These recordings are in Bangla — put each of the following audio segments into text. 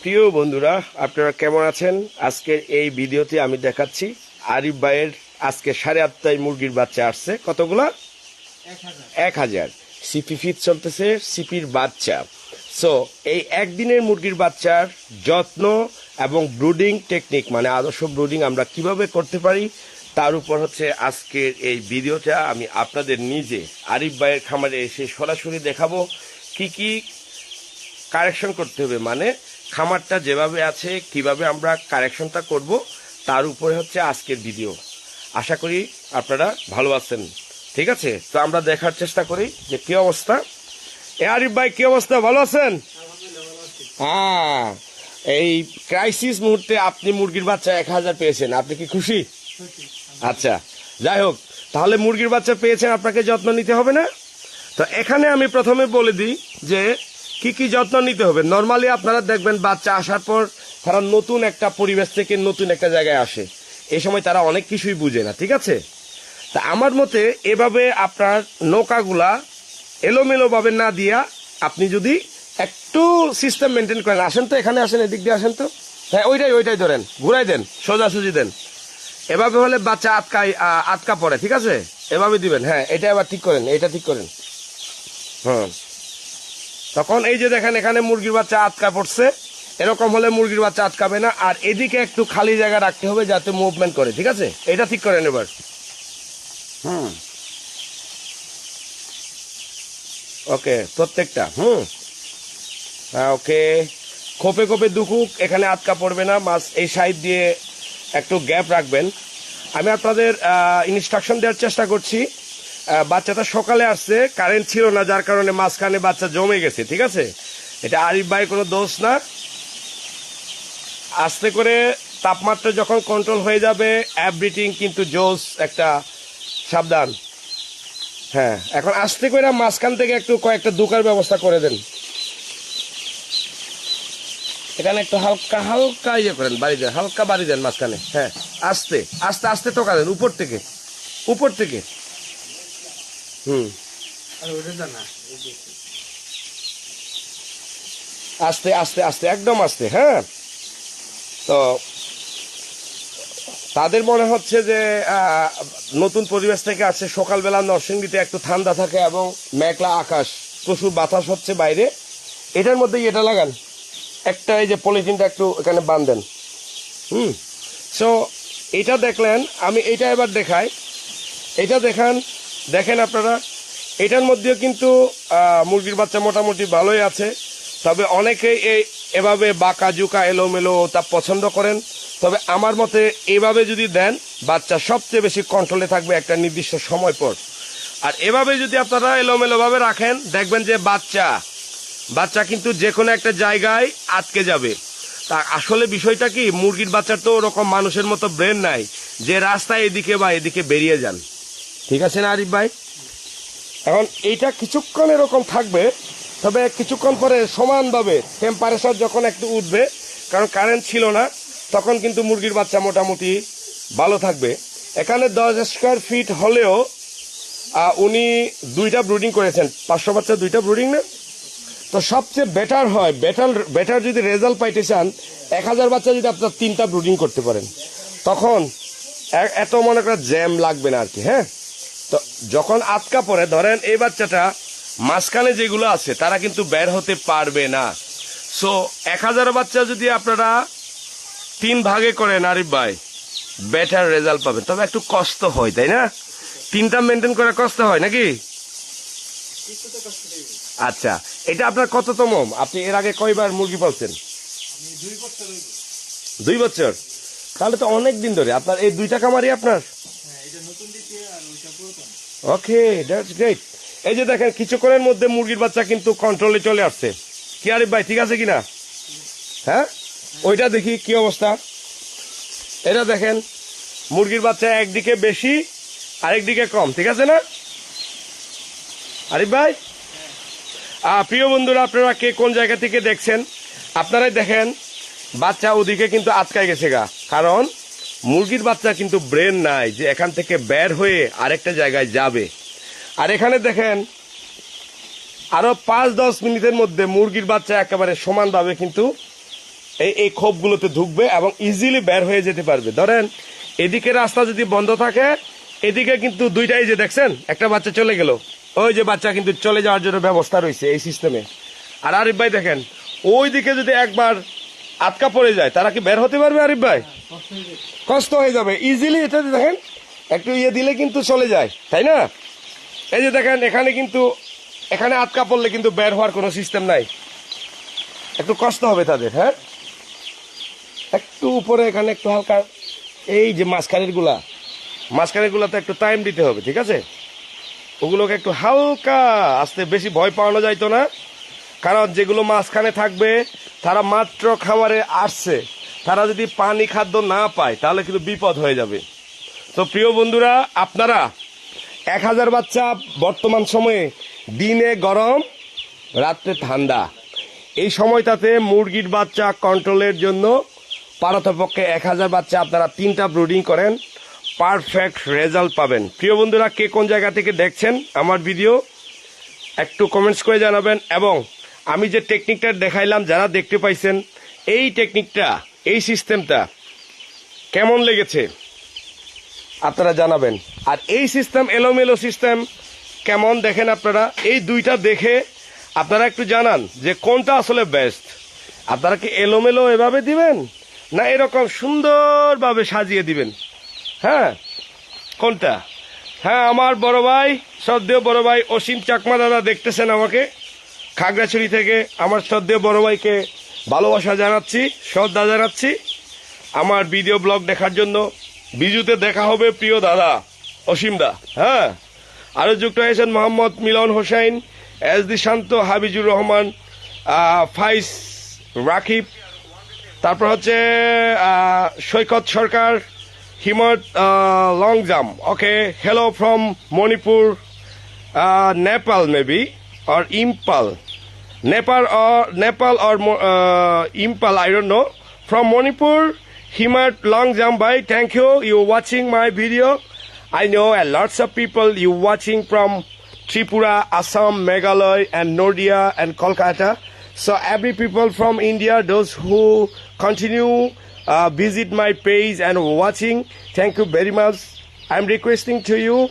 প্রিয় বন্ধুরা আপনারা কেমন আছেন? আজকের এই ভিডিওতে আমি দেখাচ্ছি আরিফ ভাইয়ের আজকে সাড়ে আটটায় মুরগির বাচ্চা আসছে। কতগুলা? এক হাজার। সিপি ফিট চলতেছে সিপির বাচ্চা। সো এই একদিনের মুরগির বাচ্চার যত্ন এবং ব্রুডিং টেকনিক মানে আদর্শ ব্রুডিং আমরা কীভাবে করতে পারি তার উপর হচ্ছে আজকের এই ভিডিওটা আমি আপনাদের নিজে আরিফ ভাইয়ের খামারে এসে সরাসরি দেখাবো কি কি কারেকশন করতে হবে। মানে খামারটা যেভাবে আছে, কীভাবে আমরা কারেকশনটা করব, তার উপরে হচ্ছে আজকের ভিডিও আশা করি আপনারা ভালো আছেন। ঠিক আছে? তো আমরা দেখার চেষ্টা করি যে কি অবস্থা। এ আরিফ ভাই, কি অবস্থা? ভালো আছেন? হ্যাঁ। এই ক্রাইসিস মুহূর্তে আপনি মুরগির বাচ্চা এক হাজার পেয়েছেন। আপনি কি খুশি? আচ্ছা যাই হোক, তাহলে মুরগির বাচ্চা পেয়েছেন, আপনাকে যত্ন নিতে হবে না? তো এখানে আমি প্রথমে বলে দিই যে কি কি যত্ন নিতে হবে? নর্মালি আপনারা দেখবেন বাচ্চা আসার পর তারা নতুন একটা পরিবেশ থেকে নতুন একটা জায়গায় আসে। এ সময় তারা অনেক কিছুই বুঝে না, ঠিক আছে? তা আমার মতে এভাবে আপনার নৌকাগুলা এলোমেলো ভাবে না দিয়া আপনি যদি একটু সিস্টেম মেনটেন করেন, আসেন তো এখানে, আসেন এদিক দিয়ে, আসেন তো। হ্যাঁ ওইটাই ওইটাই ধরেন, ঘুরাই দেন, সোজাসুজি দেন। এভাবে হলে বাচ্চা আটকাই আটকা পড়ে, ঠিক আছে? এভাবে দিবেন হ্যাঁ এটা এবার ঠিক করেন, এটা ঠিক করেন। হ্যাঁ। তখন এই যে দেখেন এখানে মুরগির বাচ্চা আটকা পড়ছে। এরকম হলে মুরগির বাচ্চা আটকাবে না। আর এদিকে একটু খালি জায়গা রাখতে হবে যাতে মুভমেন্ট করে ঠিক আছে? এটা ঠিক করেন এবার। হুম। ওকে প্রত্যেকটা হুম। হ্যাঁ ওকে। খোপে খোপে দুকুক এখানে আটকা পড়বে না। মাছ এই সাইড দিয়ে একটু গ্যাপ রাখবেন। আমি আপনাদের ইনস্ট্রাকশন দেওয়ার চেষ্টা করছি। বাচ্চাটা সকালে আসছে কারেন্ট ছিল না, যার কারণে মাঝখানে বাচ্চা জমে গেছে, ঠিক আছে? এটা আরিফ ভাই কোনো দোষ না। আস্তে করে তাপমাত্রা যখন কন্ট্রোল হয়ে যাবে অ্যাব্রিটিং কিন্তু জোস একটা সাবধান। হ্যাঁ এখন আস্তে করে মাঝখান থেকে একটু কয়েকটা দুকার ব্যবস্থা করে দেন। এখানে একটু হালকা হালকা ইয়ে করেন, বাড়ি দেন হালকা বাড়ি দেন মাঝখানে। হ্যাঁ আস্তে আস্তে আস্তে টোকা দেন, উপর থেকে উপর থেকে। হুম। আস্তে আস্তে আস্তে একদম আস্তে হ্যাঁ। তো তাদের মনে হচ্ছে যে নতুন পরিবেশ থেকে আসছে। সকালবেলা নরসিংদীতে একটু ঠান্ডা থাকে এবং মেঘলা আকাশ প্রচুর বাতাস হচ্ছে বাইরে। এটার মধ্যেই এটা লাগান। একটা এই যে পলিথিনটা একটু এখানে বাঁধেন। হুম। সো এটা দেখলেন আমি এটা এবার দেখাই। এটা দেখান দেখেন আপনারা, এটার মধ্যেও কিন্তু মুরগির বাচ্চা মোটামুটি ভালোই আছে। তবে অনেকেই এই এভাবে বাঁকা জুকা এলোমেলো তা পছন্দ করেন। তবে আমার মতে এভাবে যদি দেন, বাচ্চা সবচেয়ে বেশি কন্ট্রোলে থাকবে একটা নির্দিষ্ট সময় পর। আর এভাবে যদি আপনারা এলোমেলোভাবে রাখেন, দেখবেন যে বাচ্চা বাচ্চা কিন্তু যে কোনো একটা জায়গায় আটকে যাবে। তা আসলে বিষয়টা কি, মুরগির বাচ্চার তো ওরকম মানুষের মতো ব্রেন নাই, যে রাস্তায় এদিকে বা এদিকে বেরিয়ে যান। ঠিক আছে না আরিফ ভাই? এখন এইটা কিছুক্ষণ এরকম থাকবে, তবে কিছুক্ষণ পরে সমানভাবে টেম্পারেচার যখন একটু উঠবে, কারণ কারেন্ট ছিল না, তখন কিন্তু মুরগির বাচ্চা মোটামুটি ভালো থাকবে। এখানে দশ স্কোয়ার ফিট হলেও উনি দুইটা ব্রুডিং করেছেন। পাঁচশো বাচ্চা দুইটা ব্রুডিং না? তো সবচেয়ে বেটার হয় বেটার বেটার যদি রেজাল্ট পাইতে চান, এক হাজার বাচ্চা যদি আপনার তিনটা ব্রুডিং করতে পারেন, তখন এত মনে করেন জ্যাম লাগবে না আর কি হ্যাঁ? তো যখন আটকা পড়ে, ধরেন এই বাচ্চাটা মাঝখানে যেগুলো আছে, তারা কিন্তু বের হতে পারবে না। সো এক হাজার বাচ্চা যদি আপনারা তিন ভাগে করেন, আরিফ ভাই বেটার রেজাল্ট পাবেন। তবে একটু কষ্ট হয়, তাই না? তিনটা মেনটেন করা কষ্ট হয়, নাকি? আচ্ছা এটা আপনার কততম? আপনি এর আগে কয়বার মুরগি পালছেন? দুই বছর। তাহলে তো অনেক দিন ধরে। আপনার এই দুইটা কামারই আপনার? ওকে দ্যাটস গ্রেট এই যে দেখেন, কিছুক্ষণের মধ্যে মুরগির বাচ্চা কিন্তু কন্ট্রোলে চলে আসছে। কি আরিফ ভাই, ঠিক আছে কিনা? হ্যাঁ? ওইটা দেখি, কি অবস্থা? এটা দেখেন, মুরগির বাচ্চা একদিকে বেশি, আরেকদিকে কম, ঠিক আছে না? আরিফ ভাই? প্রিয় বন্ধুরা, আপনারা কে কোন জায়গা থেকে দেখছেন? আপনারাই দেখেন, বাচ্চা ওদিকে কিন্তু আটকায় গেছে গা। কারণ মুরগির বাচ্চা কিন্তু ব্রেন নাই যে এখান থেকে বের হয়ে আরেকটা জায়গায় যাবে। আর এখানে দেখেন, আরও পাঁচ দশ মিনিটের মধ্যে মুরগির বাচ্চা একেবারে সমানভাবে কিন্তু এই এই খোপগুলোতে ঢুকবে এবং ইজিলি বের হয়ে যেতে পারবে। ধরেন, এদিকে রাস্তা যদি বন্ধ থাকে, এদিকে কিন্তু দুইটাই যে দেখছেন, একটা বাচ্চা চলে গেল। ওই যে বাচ্চা কিন্তু চলে যাওয়ার জন্য ব্যবস্থা রয়েছে এই সিস্টেমে আর আরিফ ভাই দেখেন ওই দিকে যদি একবার আটকা পড়ে যায়। তারা কি বের হতে পারবে আরিফ ভাই? কষ্ট হয়ে যাবে। ইজিলি এটা দেখেন, একটু ইয়ে দিলে কিন্তু চলে যায়, তাই না? এই যে দেখেন, এখানে কিন্তু, এখানে আটকা পড়লে কিন্তু বের হওয়ার কোনো সিস্টেম নাই। একটু কষ্ট হবে তাদের হ্যাঁ? একটু উপরে, এখানে একটু হালকা, এই যে মাঝখানেরগুলা মাঝখানের গুলাতে একটু টাইম দিতে হবে, ঠিক আছে? ওগুলোকে একটু হালকা আসতে, বেশি ভয় পাওয়ানো যাইতো না। কারণ যেগুলো মাঝখানে থাকবে তারা মাত্র খামারে আসছে। তারা যদি পানি খাদ্য না পায়, তাহলে কিন্তু বিপদ হয়ে যাবে। তো প্রিয় বন্ধুরা, আপনারা এক হাজার বাচ্চা বর্তমান সময়ে দিনে গরম রাত্রে ঠান্ডা। এই সময়টাতে মুরগির বাচ্চা কন্ট্রোলের জন্য পারতপক্ষে এক হাজার বাচ্চা আপনারা তিনটা ব্রুডিং করেন পারফেক্ট রেজাল্ট পাবেন। প্রিয় বন্ধুরা, কে কোন জায়গা থেকে দেখছেন আমার ভিডিও একটু কমেন্টস করে জানাবেন এবং আমি যে টেকনিকটা দেখাইলাম, যারা দেখতে পাইছেন, এই টেকনিকটা এই সিস্টেমটা কেমন লেগেছে? আপনারা জানাবেন। আর এই সিস্টেম এলোমেলো সিস্টেম কেমন দেখেন আপনারা? এই দুইটা দেখে আপনারা একটু জানান যে কোনটা আসলে বেস্ট আপনারা কি এলোমেলো এভাবে দিবেন? না এরকম সুন্দরভাবে সাজিয়ে দিবেন? হ্যাঁ? কোনটা? হ্যাঁ আমার বড় ভাই, শ্রদ্ধেয় বড় ভাই অসীম চাকমা দাদা দেখতেছেন আমাকে। খাগড়াছড়ি থেকে আমার শ্রদ্ধেয় বড় ভাইকে ভালোবাসা জানাচ্ছি, শ্রদ্ধা জানাচ্ছি। আমার ভিডিও ব্লগ দেখার জন্য বিজুতে দেখা হবে প্রিয় দাদা, অসীম দা। হ্যাঁ আরও যুক্ত হয়েছেন মোহাম্মদ মিলন হোসেন, এস দি শান্ত, হাবিজুর রহমান ফাইস রাকিব। তারপর হচ্ছে Saikat Sarkar, হিমত long jump okay hello from Manipur Nepal maybe or Impal. Nepal or Nepal or uh, Impal, I don't know. From Manipur, Himat Long Jambai, thank you. You watching my video. I know a lots of people you watching from Tripura, Assam, Meghalaya, and Nordia and Kolkata. So every people from India, those who continue uh, visit my page and watching, thank you very much. I'm requesting to you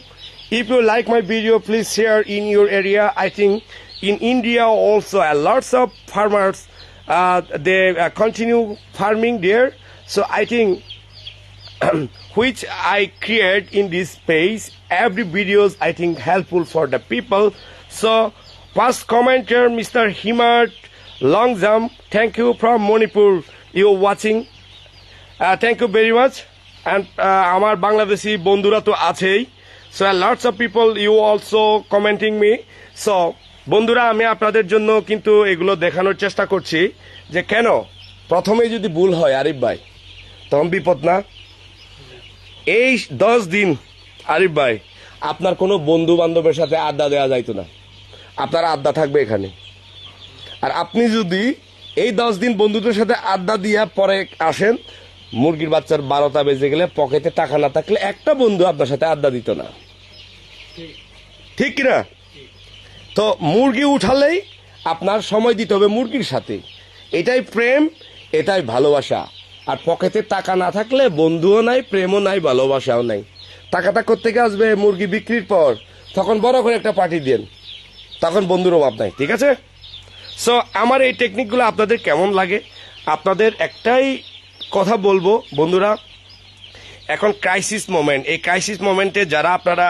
if you like my video, please share in your area. I think in India also a lots of farmers uh, they uh, continue farming there. So I think which I create in this page, every videos I think helpful for the people. So first commenter, Mr. Himat Longzam, thank you from Manipur. You watching. uh, thank you very much and আমার বাংলাদেশি বন্ধুরা তো আছেই so lots of people you also commenting me so বন্ধুরা আমি আপনাদের জন্য কিন্তু এগুলো দেখানোর চেষ্টা করছি যে কেন? প্রথমে যদি ভুল হয় আরিফ ভাই তখন বিপদ না? এই দশ দিন আরিফ ভাই আপনার কোনো বন্ধু বান্ধবের সাথে আড্ডা দেওয়া যাইতো না। আপনার আড্ডা থাকবে এখানে। আর আপনি যদি এই দশ দিন বন্ধুদের সাথে আড্ডা দিয়া পরে আসেন মুরগির বাচ্চার বারোটা বেজে গেলে পকেটে টাকা না থাকলে একটা বন্ধু আপনার সাথে আড্ডা দিত না। ঠিক কিনা? তো মুরগি উঠালেই আপনার সময় দিতে হবে মুরগির সাথে। এটাই প্রেম, এটাই ভালোবাসা। আর পকেটে টাকা না থাকলে বন্ধুও নাই, প্রেমও নাই, ভালোবাসাও নাই। টাকাটা কোথেকে আসবে মুরগি বিক্রির পর? তখন বড় করে একটা পার্টি দেন। তখন বন্ধুর অভাব নাই, ঠিক আছে? সো আমার এই টেকনিকগুলো আপনাদের কেমন লাগে? আপনাদের একটাই কথা বলব, বন্ধুরা, এখন ক্রাইসিস মোমেন্ট এই ক্রাইসিস মোমেন্টে যারা আপনারা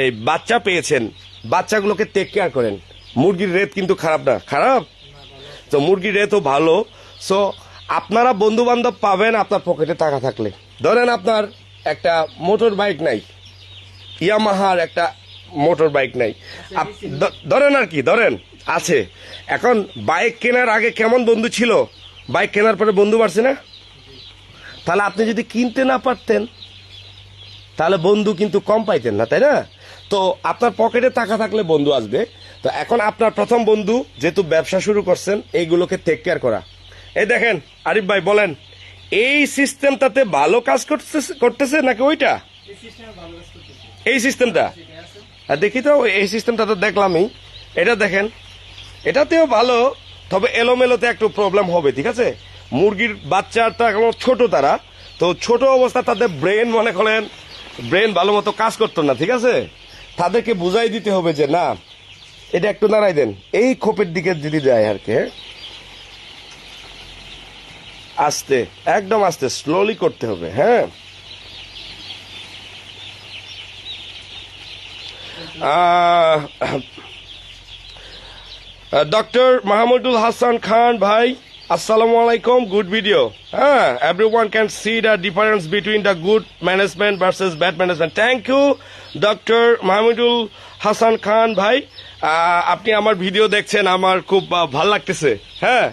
এই বাচ্চা পেয়েছেন বাচ্চাগুলোকে টেক কেয়ার করেন। মুরগির রেত কিন্তু খারাপ না। খারাপ? তো মুরগির রেটও ভালো। সো আপনারা বন্ধু বান্ধব পাবেন আপনার পকেটে টাকা থাকলে। ধরেন আপনার একটা মোটর বাইক নাই। ইয়ামাহার একটা মোটর বাইক নাই। ধরেন আর কি, ধরেন, আছে। এখন বাইক কেনার আগে কেমন বন্ধু ছিল? বাইক কেনার পরে বন্ধু বাড়ছে না? তাহলে আপনি যদি কিনতে না পারতেন, তাহলে বন্ধু কিন্তু কম পাইতেন না, তাই না? তো আপনার পকেটে টাকা থাকলে বন্ধু আসবে। তো এখন আপনার প্রথম বন্ধু যেহেতু ব্যবসা শুরু করছেন, এইগুলোকে টেক কেয়ার করা। এই দেখেন, আরিফ ভাই, বলেন, এই সিস্টেমটাতে ভালো কাজ করতেছে করতেছে নাকি ওইটা? এই সিস্টেমটা দেখি তো, এই সিস্টেমটা তো দেখলামই। এটা দেখেন, এটাতেও ভালো, তবে এলোমেলোতে একটু প্রবলেম হবে, ঠিক আছে? মুরগির বাচ্চাটা এখন ছোট তারা, তো ছোট অবস্থা তাদের ব্রেন মনে করেন ব্রেন ভালো মতো কাজ করতো না, ঠিক আছে? তাদেরকে বুঝাই দিতে হবে যে, না, এটা একটু নাড়াই দেন। এই খোপের দিকে যদি যায় আর কি হ্যাঁ? আস্তে, একদম আস্তে স্লোলি করতে হবে হ্যাঁ? ডক্টর মাহমুদুল হাসান খান, ভাই, আসসালামু আলাইকুম গুড ভিডিও হ্যাঁ everyone can see the difference between the good management versus bad management thank you doctor Mahmudul Hasan Khan ভাই আপনি আমার ভিডিও দেখছেন, আমার খুব ভালো লাগতেছে হ্যাঁ?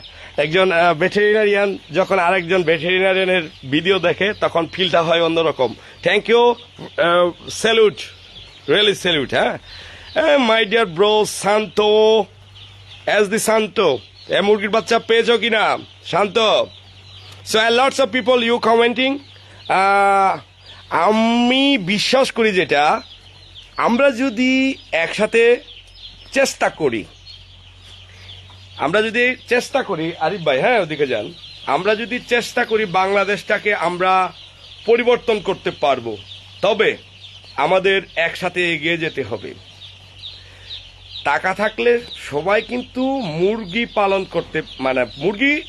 একজন ভেটেরিনারিয়ান যখন আরেকজন ভেটেরিনারিয়ানের ভিডিও দেখে, তখন ফিলটা হয় অন্যরকম। Thank you salute really salute হ্যাঁ? My dear bro Shanto as the Shanto, এ মুরগির বাচ্চা পেয়েছ কিনা? Shanto. So lots of people you commenting আমি বিশ্বাস করি যেটা, আমরা যদি একসাথে চেষ্টা করি, আমরা যদি চেষ্টা করি, আরিফ ভাই হ্যাঁ ওদিকে যান, আমরা যদি চেষ্টা করি বাংলাদেশটাকে আমরা পরিবর্তন করতে পারব, তবে আমাদের একসাথে এগিয়ে যেতে হবে। টাকা থাকলে সবাই কিন্তু মুরগি পালন করতে মানে মুরগি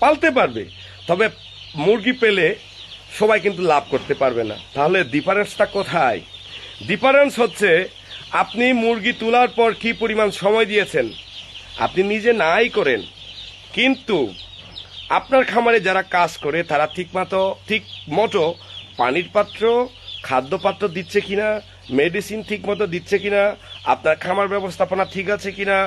পালতে পারবে, তবে মুরগি পেলে সবাই কিন্তু লাভ করতে পারবে না। তাহলে ডিফারেন্সটা কোথায়? ডিফারেন্স হচ্ছে, আপনি মুরগি তোলার পর কি পরিমাণ সময় দিয়েছেন? আপনি নিজে নাই করেন। কিন্তু আপনার খামারে যারা কাজ করে, তারা ঠিক মতো ঠিক মতো পানির পাত্র, খাদ্য পাত্র দিচ্ছে কিনা মেডিসিন ঠিক মতো দিচ্ছে কিনা, আপনার খামার ব্যবস্থাপনা ঠিক আছে কিনা,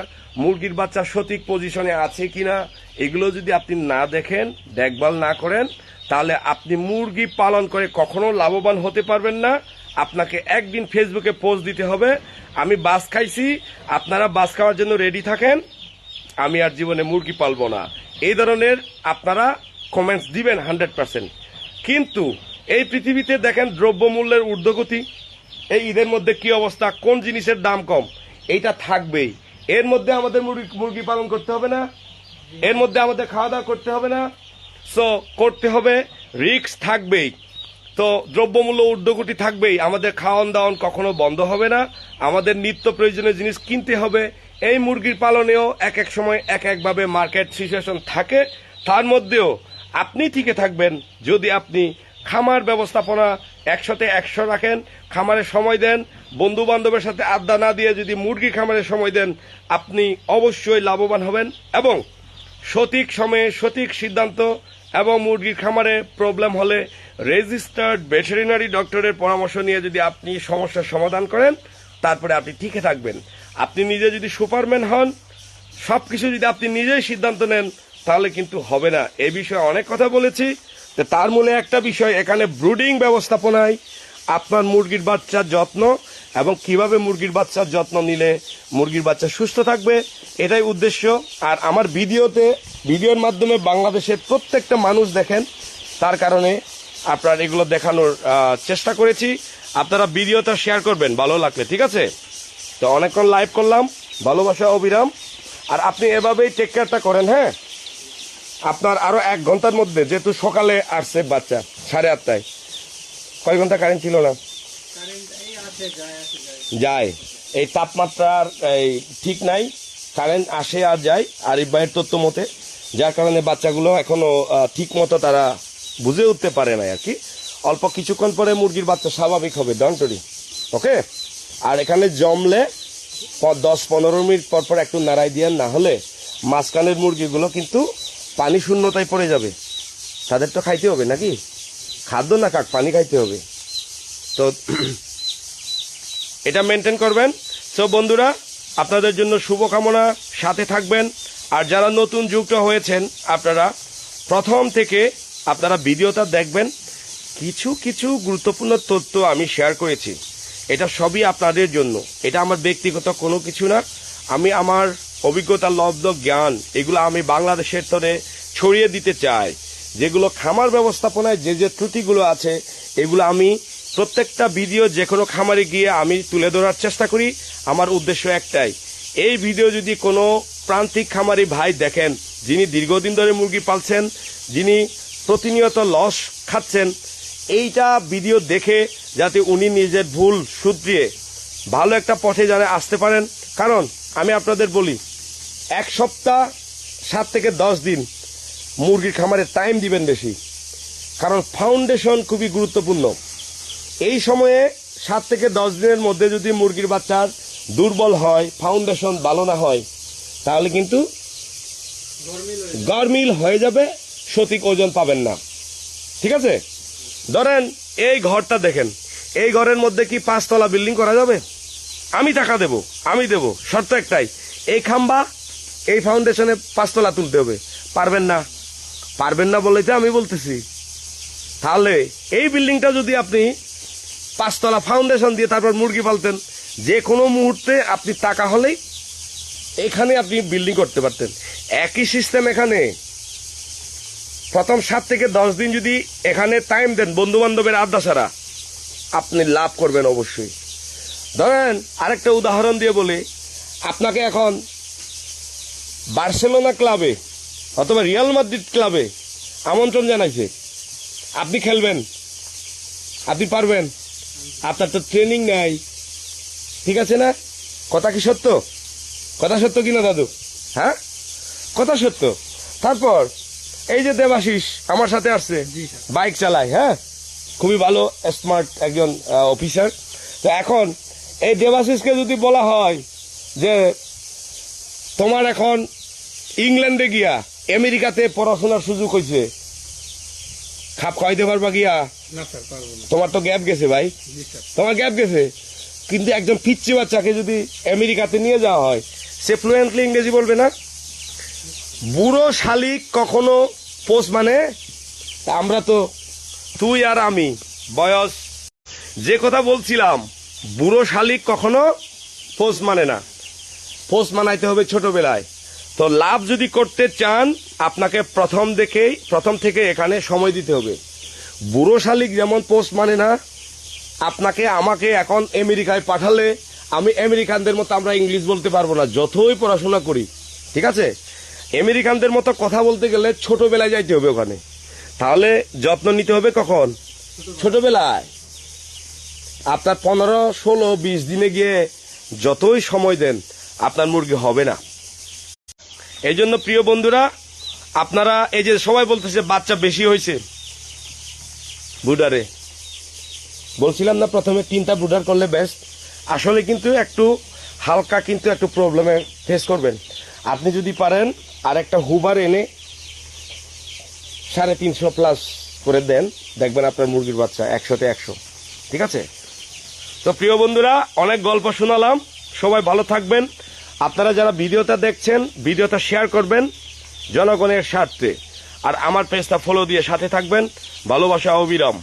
মুরগির বাচ্চা সঠিক পজিশনে আছে কিনা, এগুলো যদি আপনি না দেখেন, দেখভাল না করেন তাহলে আপনি মুরগি পালন করে কখনো লাভবান হতে পারবেন না। আপনাকে একদিন ফেসবুকে পোস্ট দিতে হবে। আমি বাস খাইছি, আপনারা বাস খাওয়ার জন্য রেডি থাকেন। আমি আর জীবনে মুরগি পালবো না। এই ধরনের আপনারা কমেন্টস দিবেন হান্ড্রেড পার্সেন্ট কিন্তু এই পৃথিবীতে দেখেন দ্রব্যমূল্যের ঊর্ধ্বগতি। এই ঈদের মধ্যে কি অবস্থা? কোন জিনিসের দাম কম? এইটা থাকবেই। এর মধ্যে আমাদের মুরগি মুরগি পালন করতে হবে না। এর মধ্যে আমাদের খাওয়া দাওয়া করতে হবে না। সো করতে হবে রিক্স থাকবেই। তো দ্রব্যমূল্য ঊর্ধ্বগতি থাকবেই। আমাদের খাওয়ান দাওয়ান কখনো বন্ধ হবে না। আমাদের নিত্য প্রয়োজনীয় জিনিস কিনতে হবে। এই মুরগির পালনেও এক এক সময় এক একভাবে মার্কেট সিচুয়েশন থাকে। তার মধ্যেও আপনি ঠিকই থাকবেন। যদি আপনি খামার ব্যবস্থাপনা একসাথে একশো রাখেন, খামারে সময় দেন বন্ধু বান্ধবের সাথে আড্ডা না দিয়ে যদি মুরগি খামারে সময় দেন, আপনি অবশ্যই লাভবান হবেন এবং সঠিক সময়ে সঠিক সিদ্ধান্ত এবং মুরগির খামারে প্রবলেম হলে রেজিস্টার্ড ভেটেরিনারি ডক্টরের পরামর্শ নিয়ে যদি আপনি সমস্যার সমাধান করেন, তারপরে আপনি ঠিকই থাকবেন। আপনি নিজে যদি সুপারম্যান হন সব কিছু যদি আপনি নিজেই সিদ্ধান্ত নেন, তাহলে কিন্তু হবে না। এ বিষয়ে অনেক কথা বলেছি তার মনে একটা বিষয়, এখানে ব্রুডিং ব্যবস্থাপনায় আপনার মুরগির বাচ্চার যত্ন এবং কীভাবে মুরগির বাচ্চার যত্ন নিলে মুরগির বাচ্চা সুস্থ থাকবে, এটাই উদ্দেশ্য। আর আমার ভিডিওতে, ভিডিওর মাধ্যমে বাংলাদেশের প্রত্যেকটা মানুষ দেখেন, তার কারণে আপনার এগুলো দেখানোর চেষ্টা করেছি। আপনারা ভিডিওটা শেয়ার করবেন, ভালো লাগলে, ঠিক আছে? তো অনেকক্ষণ লাইভ করলাম, ভালোবাসা, অবিরাম। আর আপনি এভাবেই টেক কেয়ারটা করেন হ্যাঁ? আপনার আরও এক ঘণ্টার মধ্যে, যেহেতু সকালে আসছে বাচ্চা, সাড়ে আটটায়। কয় ঘণ্টা কারেন্ট ছিল না যায়। এই তাপমাত্রার এই ঠিক নাই। কারেন্ট আসে আর যায় আরিফ ভাইয়ের তথ্য মতে যার কারণে বাচ্চাগুলো এখনও আহ, ঠিক মতো তারা বুঝে উঠতে পারে না আর কি। অল্প কিছুক্ষণ পরে মুরগির বাচ্চা স্বাভাবিক হবে ডন্টরি ওকে আর এখানে জমলে দশ পনেরো মিনিট পর পর একটু নাড়াই দিয়ে না হলে মাঝখানের মুরগিগুলো কিন্তু পানি শূন্যতায় পড়ে যাবে। তাদের তো খাইতে হবে নাকি? খাদ্য না কাক, পানি খাইতে হবে। তো এটা মেনটেন করবেন। সো বন্ধুরা, আপনাদের জন্য শুভকামনা, সাথে থাকবেন। আর যারা নতুন যুক্ত হয়েছেন, আপনারা প্রথম থেকে আপনারা ভিডিওটা দেখবেন। কিছু কিছু গুরুত্বপূর্ণ তথ্য আমি শেয়ার করেছি। এটা সবই আপনাদের জন্য। এটা আমার ব্যক্তিগত কোনো কিছু না। আমি আমার অভিজ্ঞতা, লব্ধ, জ্ঞান, এগুলো আমি বাংলাদেশের তরে ছড়িয়ে দিতে চাই। যেগুলো খামার ব্যবস্থাপনায় যে যে ত্রুটিগুলো আছে, এগুলো আমি প্রত্যেকটা ভিডিও যে কোনো খামারে গিয়ে আমি তুলে ধরার চেষ্টা করি। আমার উদ্দেশ্য একটাই, এই ভিডিও যদি কোনো প্রান্তিক খামারি ভাই দেখেন, যিনি দীর্ঘদিন ধরে মুরগি পালছেন, যিনি প্রতিনিয়ত লস খাচ্ছেন, এইটা ভিডিও দেখে যাতে উনি নিজের ভুল শুধরিয়ে ভালো একটা পথে যেন আসতে পারেন। কারণ আমি আপনাদের বলি, এক সপ্তাহ, সাত থেকে দশ দিন মুরগির খামারে টাইম দিবেন বেশি। কারণ ফাউন্ডেশন খুবই গুরুত্বপূর্ণ। এই সময়ে সাত থেকে দশ দিনের মধ্যে যদি মুরগির বাচ্চার দুর্বল হয় ফাউন্ডেশন ভালো না হয়, তাহলে কিন্তু গরমিল হয়ে যাবে, সঠিক ওজন পাবেন না। ঠিক আছে? ধরেন এই ঘরটা দেখেন। এই ঘরের মধ্যে কি পাঁচতলা বিল্ডিং করা যাবে? আমি টাকা দেব, আমি দেব, শর্ত একটাই। এই খাম্বা, এই ফাউন্ডেশনে পাঁচতলা তুলতে হবে। পারবেন না। পারবেন না বলেই তো আমি বলতেছি। তাহলে এই বিল্ডিংটা যদি আপনি পাঁচতলা ফাউন্ডেশন দিয়ে তারপর মুরগি পালতেন, যে কোনো মুহূর্তে আপনি টাকা হলেই এখানে আপনি বিল্ডিং করতে পারতেন। একই সিস্টেম এখানে। প্রথম সাত থেকে দশ দিন যদি এখানে টাইম দেন বন্ধু বান্ধবের আড্ডা আপনি লাভ করবেন অবশ্যই। ধরেন আরেকটা উদাহরণ দিয়ে বলি, আপনাকে এখন বার্সেলোনা ক্লাবে অথবা রিয়াল মাদ্রিদ ক্লাবে আমন্ত্রণ জানাইছে। আপনি খেলবেন আপনি পারবেন। আপনার তো ট্রেনিং নাই। ঠিক আছে না? কথা কি সত্য? কথা সত্য কিনা দাদু? হ্যাঁ? কথা সত্য। তারপর এই যে দেবাশিস আমার সাথে আসছে। বাইক চালায় হ্যাঁ? খুবই ভালো স্মার্ট একজন অফিসার তো এখন এই দেবাশিসকে যদি বলা হয় যে তোমার এখন ইংল্যান্ডে গিয়া আমেরিকাতে পড়াশোনার সুযোগ হয়েছে খাপ খাওয়াইতে পারবা গিয়া তোমার তো গ্যাপ গেছে ভাই। তোমার গ্যাপ গেছে? কিন্তু একজন পিচ্ছি বাচ্চাকে যদি আমেরিকাতে নিয়ে যাওয়া হয় সে ফ্লুয়েন্টলি ইংরেজি বলবে না? বুড়ো শালিক কখনো পোস্ট মানে? আমরা তো তুই আর আমি বয়স। যে কথা বলছিলাম বুড়ো শালিক কখনো পোস্ট মানে না। পোস্ট মানাইতে হবে ছোটবেলায়। তো লাভ যদি করতে চান, আপনাকে প্রথম দেখেই, প্রথম থেকে এখানে সময় দিতে হবে। বুড়ো শালিক যেমন পোস্ট মানে না, আপনাকে, আমাকে এখন আমেরিকায় পাঠালে, আমি আমেরিকানদের মতো আমরা ইংলিশ বলতে পারব না, যতই পড়াশোনা করি, ঠিক আছে? আমেরিকানদের মতো কথা বলতে গেলে ছোটবেলায় যাইতে হবে ওখানে। তাহলে যত্ন নিতে হবে কখন? ছোটবেলায়। আপনার পনেরো, ষোলো, বিশ দিনে গিয়ে যতই সময় দেন, আপনার মুরগি হবে না। এই জন্য প্রিয় বন্ধুরা, আপনারা এই যে সবাই বলতেছে বাচ্চা বেশি হয়েছে। বুডারে। বলছিলাম না প্রথমে তিনটা ব্রুডার করলে বেস্ট আসলে কিন্তু একটু হালকা কিন্তু একটু প্রবলেমে ফেস করবেন। আপনি যদি পারেন আর একটা হুবার এনে সাড়ে তিনশো প্লাস করে দেন। দেখবেন আপনার মুরগির বাচ্চা একশোতে একশো। ঠিক আছে? তো প্রিয় বন্ধুরা, অনেক গল্প শোনালাম। সবাই ভালো থাকবেন। আপনারা যারা ভিডিওটা দেখছেন, ভিডিওটা শেয়ার করবেন জনগণের স্বার্থে। আর আমার পেজটা ফলো দিয়ে সাথে থাকবেন। ভালোবাসা অবিরাম।